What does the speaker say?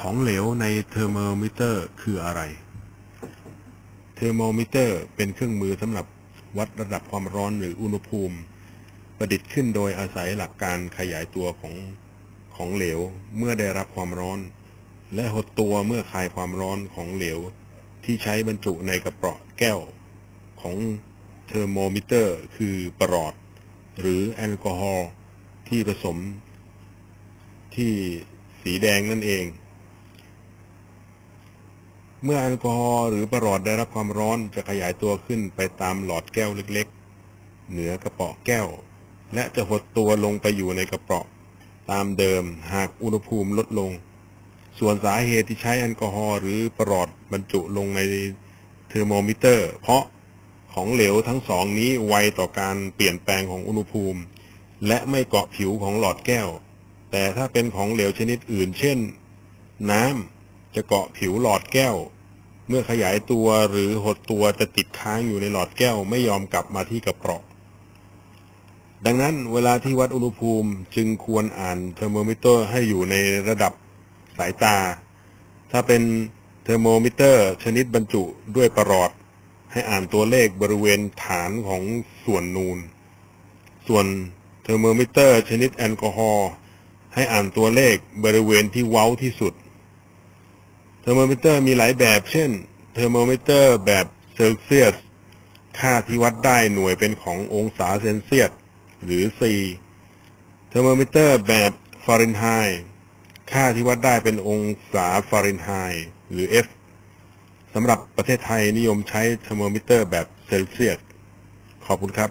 ของเหลวในเทอร์โมมิเตอร์คืออะไร เทอร์โมมิเตอร์เป็นเครื่องมือสำหรับวัดระดับความร้อนหรืออุณหภูมิ ประดิษฐ์ขึ้นโดยอาศัยหลักการขยายตัวของของเหลวเมื่อได้รับความร้อน และหดตัวเมื่อคลายความร้อนของเหลว ที่ใช้บรรจุในกระเป๋าแก้วของเทอร์โมมิเตอร์ คือปรอด หรือแอลกอฮอล์ที่ผสมที่สีแดงนั่นเอง เมื่อแอลกอฮอล์หรือประหลอดได้รับความร้อนจะขยายตัวขึ้นไปตามหลอดแก้วเล็กๆ เหนือกระเป๋าแก้ว และจะหดตัวลงไปอยู่ในกระเป๋าตามเดิมหากอุณหภูมิลดลง ส่วนสาเหตุที่ใช้แอลกอฮอล์หรือประหลอดบรรจุลงในเทอร์โมมิเตอร์ เพราะของเหลวทั้งสองนี้ไวต่อการเปลี่ยนแปลงของอุณหภูมิ และไม่เกาะผิวของหลอดแก้ว แต่ถ้าเป็นของเหลวชนิดอื่น เช่น น้ำจะเกาะผิวหลอดแก้ว เมื่อขยายตัวหรือหดตัวจะติดค้างอยู่ในหลอดแก้วไม่ยอมกลับมาที่กระเป๋าดังนั้นเวลาที่วัดอุณหภูมิจึงควรอ่านเทอร์โมมิเตอร์ให้อยู่ในระดับสายตา ถ้าเป็นเทอร์โมมิเตอร์ ชนิดบรรจุด้วยประหลอด ให้อ่านตัวเลขบริเวณฐานของส่วนนูน ส่วนเทอร์โมมิเตอร์ ชนิดแอลกอฮอล์ให้อ่านตัวเลขบริเวณที่เว้าที่สุด ทอร์โมมิเตอร์มีหลายแบบ เช่น เทอร์โมมิเตอร์แบบเซลเซียส ค่าที่วัดได้หน่วยเป็นขององศาเซนเซียส หรือ C เทอร์โมมิเตอร์แบบฟาเรนไฮต์ค่าที่วัดได้เป็นองศาฟาเรนไฮต์หรือ F สำหรับประเทศไทยนิยมใช้เทอร์โมมิเตอร์แบบเซลเซียส ขอบคุณครับ